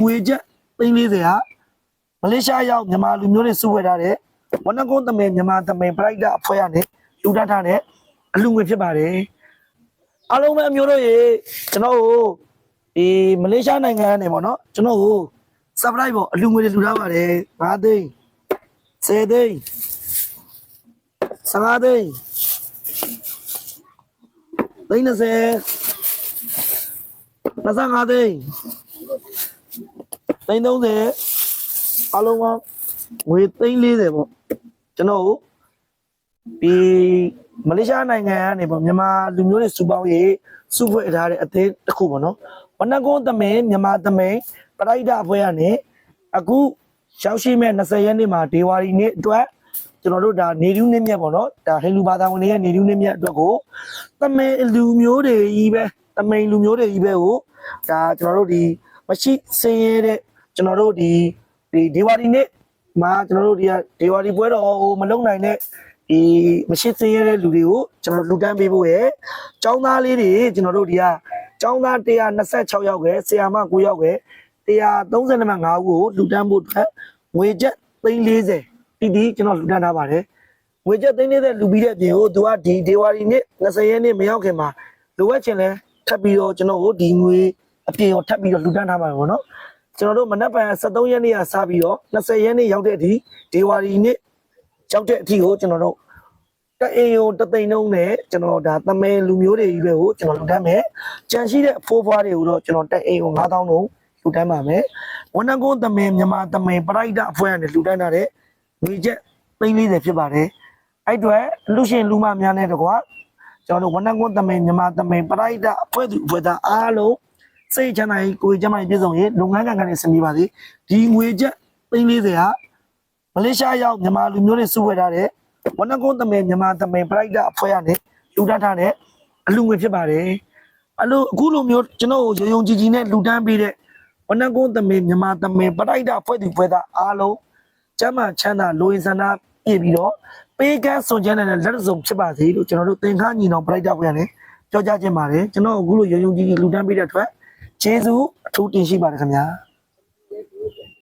ငွေကျပ်340ဟာမလေးရှားရောက်မြန်မာလူမျိုးတွေစုဝေးထားတဲ့ဝနကုန်းတမင်မြန်မာတမင်ပရိုက်တာအဖွဲ့ကနေလူတတ်ထားတဲ့အလူငွေဖြစ်ပါတယ်အားလုံးပဲအမျိုးတို့ရေကျွန်တော်တို့ဒီမလေးရှားနိုင်ငံကနေပေါ့နော်ကျွန်တော်တို့ subscribe ပေါ့အလူငွေတွေလူထားပါတယ်5သိန်း10သိန်း15သိန်းသိန်း30 25သိန်း သိန်း30အလုံးကငွေသိန်း40ပေါ့ကျွန်တော်တို့ဒီမလေးရှားနိုင်ငံကနေပေါ့မြန်မာလူမျိုးတွေစုပေါင်းရေးစုဖွဲ့ထားတဲ့အသေးတစ်ခုပေါ့နော်ဝနကုန်းသမင်မြန်မာသမင်ပရိုက်တာအဖွဲ့ကနေအခုရောက်ရှိမဲ့20ရက်နေ့မှာဒေဝါရီနေ့အတွက်ကျွန်တော်တို့ဒါနေလူးနေ့မြတ်ပေါ့နော်ဒါဟိန္ဒူဘာသာဝင်တွေရဲ့နေလူးနေ့မြတ်အတွက်ကိုသမင်လူမျိုးတွေကြီးပဲသမင်လူမျိုးတွေကြီးပဲကိုဒါကျွန်တော်တို့ဒီမရှိစင်းရဲတဲ့ ကျွန်တော်တို့ဒီဒီဒေဝါရီနေ့မှာကျွန်တော်တို့ဒီကဒေဝါရီပွဲတော်ဟိုမလုံနိုင်တဲ့ဒီမရှိစင်းရဲတဲ့လူတွေကိုကျွန်တော်လူတန်းပေးဖို့ရယ်ចောင်းသားလေးတွေကျွန်တော်တို့ဒီကចောင်းသား126ယောက်ပဲဆရာမ9ယောက်ပဲ135ဦးကိုလူတန်းဖို့အတွက်ငွေကျပ်340တီတီကျွန်တော်လူတန်းထားပါတယ်ငွေကျပ်340လူပြီးတဲ့အပြင်ကိုသူကဒီဒေဝါရီနေ့20ရက်နေ့မရောက်ခင်မှာလိုအပ်ချင်လဲထပ်ပြီးတော့ကျွန်တော်တို့ဒီငွေအပြင်ကိုထပ်ပြီးတော့လူတန်းထားပါမယ်ပေါ့နော် ကျွန်တော်တို့မနက်ဖြန်73ရက်နေ့ကစပြီးတော့20ရက်နေ့ရောက်တဲ့အထိဒေဝါရီနေ့ရောက်တဲ့အထိကိုကျွန်တော်တို့တအိမ်ကိုတသိန်းလုံးနဲ့ကျွန်တော်ဒါတမဲလူမျိုးတွေကြီးပဲကိုကျွန်တော်လူတန်းမယ်ကြံရှိတဲ့အဖိုးဖွားတွေကိုတော့ကျွန်တော်တအိမ်ကို9000လုံးလူတန်းပါမယ်ဝန်နကုန်းတမဲမြန်မာတမဲပရိုက်တာအဖွဲ့ကနေလူတန်းထားတဲ့ငွေကျပ်340ဖြစ်ပါတယ်အဲ့အတော့လူရှင်လူမများနဲ့တကွာကျွန်တော်တို့ဝန်ထမ်းကွန်းတမင်မြန်မာတမင်ပရိုက်တာအဖွဲ့သူအဖွဲ့သားအားလုံး စိတ်ချမ်းသာရေးကိုယ်ကျမ်းမာရေးပြည့်စုံရေးလုပ်ငန်းကံကနေဆင်ပြေပါစေဒီငွေကျပ်340ဟာမလေးရှားရောက်မြန်မာလူမျိုးတွေစုဝေးထားတဲ့ဝန်ထမ်းကွန်းတမင်မြန်မာတမင်ပရိုက်တာအဖွဲ့ကနေလူတန်းထားတဲ့အလူငွေဖြစ်ပါတယ်အလူအခုလိုမျိုးကျွန်တော်ရုံရုံကြည်ကြည်နဲ့လူတန်းပေးတဲ့ဝန်ထမ်းကွန်းတမင်မြန်မာတမင်ပရိုက်တာအဖွဲ့သူအဖွဲ့သားအားလုံးကျမ်းမာချမ်းသာလိုရင်းဆန္ဒပြည့်ပြီးတော့ပေးကမ်းစွန်ချမ်းတဲ့လက်စုံဖြစ်ပါစေလို့ကျွန်တော်တို့သင်္ခါညီနောင်ပရိုက်တာပြန်နေပြောကြခြင်းပါတယ်ကျွန်တော်အခုလိုရုံရုံကြီးကြီးလူတန်းပေးတဲ့အတွက် ကျေးဇူးအထူးတင်ရှိပါတယ်ခင်ဗျာ